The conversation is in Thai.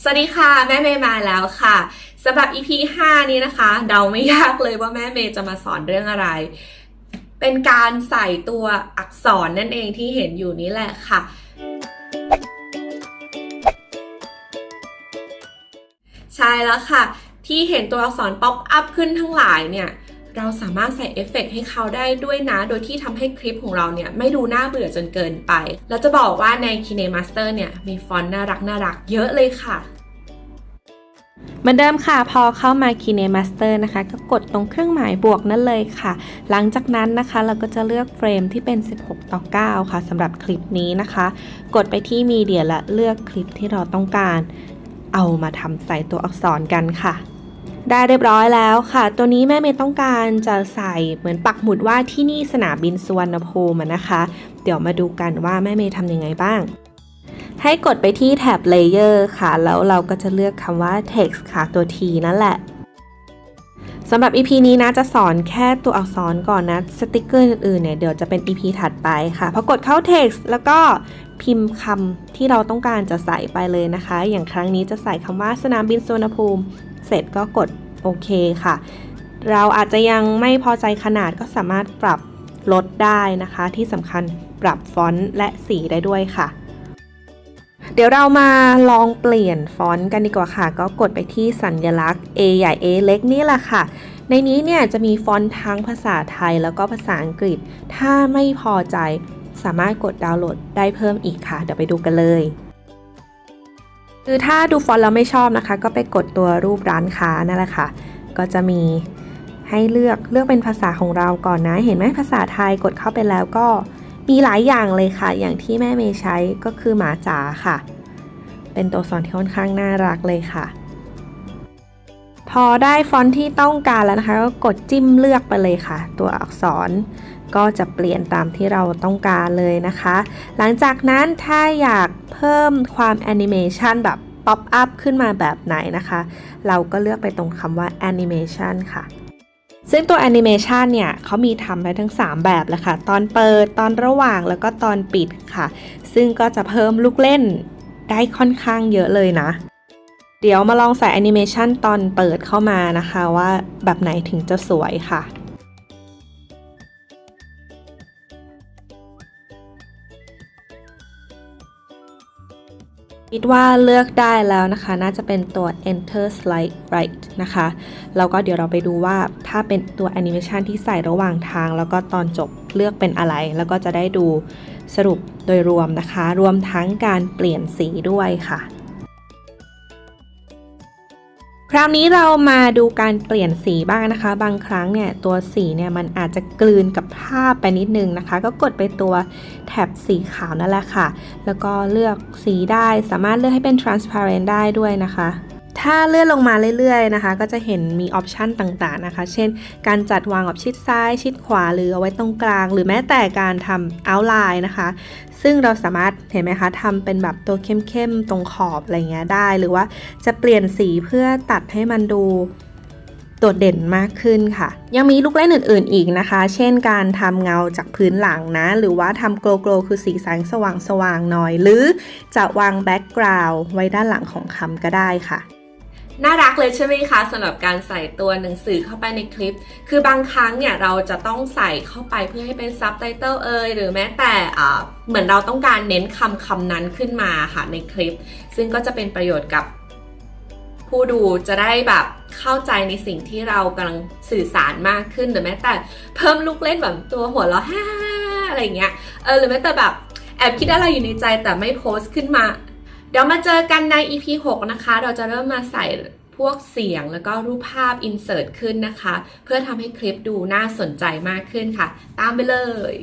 สวัสดีค่ะ แม่เมย์มาแล้วค่ะสำหรับ EP 5 นี้นะคะ เดาไม่ยากเลยว่าแม่เมย์จะมาสอนเรื่องอะไร เป็นการใส่ตัวอักษรนั่นเองที่เห็นอยู่นี้แหละค่ะ ใช่แล้วค่ะ ที่เห็นตัวอักษรป๊อปอัพขึ้นทั้งหลายเนี่ย เราสามารถใส่เอฟเฟกต์ให้เขาได้ด้วยนะ โดยที่ทำให้คลิปของเราเนี่ยไม่ดูน่าเบื่อจนเกินไป แล้วจะบอกว่าใน KineMaster เนี่ยมีฟอนต์น่ารักน่ารักเยอะเลยค่ะเหมือนเดิมค่ะพอเข้ามา KineMaster นะคะ ก็กดตรงเครื่องหมายบวกนั่นเลยค่ะ หลังจากนั้นนะคะเราก็จะเลือกเฟรมที่เป็น 16 ต่อ 9 ค่ะสำหรับคลิปนี้นะคะ กดไปที่ Media และเลือกคลิปที่เราต้องการ เอามาทำใส่ตัวอักษรกันค่ะ ได้เรียบร้อยแล้วค่ะ ตัวนี้แม่เมย์ต้องการจะใส่เหมือนปักหมุดว่าที่นี่สนามบินสุวรรณภูมินะคะ เดี๋ยวมาดูกันว่าแม่เมย์ทำยังไงบ้าง ให้กดไปที่แท็บ Layer ค่ะ แล้วเราก็จะเลือกคำว่า Text ค่ะตัว T นั่นแหละสำหรับ EP นี้นะจะสอนแค่ตัวอักษรก่อนนะ สติกเกอร์อื่นๆเนี่ยเดี๋ยวจะเป็น EP ถัดไปค่ะพอกดเข้า Text แล้วก็พิมพ์คำที่เราต้องการจะใส่ไปเลยนะคะ อย่างครั้งนี้จะใส่คำว่าสนามบินสุวรรณภูมิ เสร็จก็กด โอเคค่ะ เราอาจจะยังไม่พอใจขนาดก็สามารถปรับลดได้นะคะ ที่สำคัญปรับฟอนต์และสีได้ด้วยค่ะ เดี๋ยวเรามาลองเปลี่ยนฟอนต์กันดีกว่าค่ะ ก็กดไปที่สัญลักษณ์ A ใหญ่ A เล็กนี่แหละค่ะในนี้เนี่ยจะมีฟอนต์ทั้งภาษาไทยแล้วก็ภาษาอังกฤษ ถ้าไม่พอใจสามารถกดดาวน์โหลดได้เพิ่มอีกค่ะ เดี๋ยวไปดูกันเลย คือถ้าดูฟอนต์แล้วไม่ชอบนะคะ ก็ไปกดตัวรูปร้านค้านั่นแหละค่ะ ก็จะมีให้เลือกเลือกเป็นภาษาของเราก่อนนะ เห็นไหมภาษาไทยกดเข้าไปแล้วก็มีหลายอย่างเลยค่ะ อย่างที่แม่เมย์ใช้ก็คือหมาจ๋าค่ะ เป็นตัวอักษรที่ค่อนข้างน่ารักเลยค่ะ พอได้ฟอนต์ที่ต้องการแล้วนะคะ ก็กดจิ้มเลือกไปเลยค่ะ ตัวอักษร ก็จะเปลี่ยนตามที่เราต้องการเลยนะคะ หลังจากนั้นถ้าอยากเพิ่มความแอนิเมชันแบบป๊อปอัพขึ้นมาแบบไหนนะคะ เราก็เลือกไปตรงคำว่าแอนิเมชันค่ะ ซึ่งตัวแอนิเมชันเนี่ยเขามีทำได้ทั้ง 3 แบบเลยค่ะ ตอนเปิด ตอนระหว่าง แล้วก็ตอนปิดค่ะ ซึ่งก็จะเพิ่มลูกเล่นได้ค่อนข้างเยอะเลยนะ เดี๋ยวมาลองใส่แอนิเมชันตอนเปิดเข้ามานะคะว่าแบบไหนถึงจะสวยค่ะ คิดว่าเลือกได้แล้วนะคะ น่าจะเป็นตัว enter slide right นะคะ แล้วก็เดี๋ยวเราไปดูว่าถ้าเป็นตัวแอนิเมชันที่ใส่ระหว่างทาง แล้วก็ตอนจบเลือกเป็นอะไร แล้วก็จะได้ดูสรุปโดยรวมนะคะ รวมทั้งการเปลี่ยนสีด้วยค่ะ คราวนี้เรามาดูการเปลี่ยนสีบ้างนะคะ บางครั้งเนี่ยตัวสีเนี่ยมันอาจจะกลืนกับภาพไปนิดนึงนะคะ ก็กดไปตัวแท็บสีขาวนั่นแหละค่ะ แล้วก็เลือกสีได้สามารถเลือกให้เป็น transparent ได้ด้วยนะคะ ถ้าเลื่อนลงมาเรื่อยๆนะคะ ก็จะเห็นมีออปชันต่างๆนะคะ เช่น การจัดวางแบบชิดซ้าย ชิดขวาหรือเอาไว้ตรงกลาง หรือแม้แต่การทำ outline นะคะ ซึ่งเราสามารถเห็นไหมคะทำเป็นแบบตัวเข้มๆ ตรงขอบอะไรเงี้ยได้ หรือว่าจะเปลี่ยนสีเพื่อตัดให้มันดูโดดเด่นมากขึ้นค่ะ ยังมีลูกเล่นอื่น ๆ อีกนะคะ เช่นการทำเงาจากพื้นหลังนะ หรือว่าทำโกลโกลคือสีแสงสว่างๆหน่อย หรือจะวางแบ็กกราวด์ไว้ด้านหลังของคำก็ได้ค่ะ น่ารักเลยใช่ไหมคะสำหรับการใส่ตัวหนังสือเข้าไปในคลิป คือบางครั้งเนี่ยเราจะต้องใส่เข้าไปเพื่อให้เป็นซับไตเติลเอยหรือแม้แต่อ่าเหมือนเราต้องการเน้นคำคำนั้นขึ้นมาค่ะในคลิป ซึ่งก็จะเป็นประโยชน์กับผู้ดูจะได้แบบเข้าใจในสิ่งที่เรากำลังสื่อสารมากขึ้นหรือแม้แต่เพิ่มลูกเล่นแบบตัวหัวเราะฮ่าอะไรเงี้ยเออหรือแม้แต่แบบแอบคิดอะไรอยู่ในใจแต่ไม่โพสต์ขึ้นมา เดี๋ยวมาเจอกันใน EP 6 นะคะ เราจะเริ่มมาใส่พวกเสียงแล้วก็รูปภาพ insert ขึ้นนะคะ เพื่อทำให้คลิปดูน่าสนใจมากขึ้นค่ะ ตามไปเลย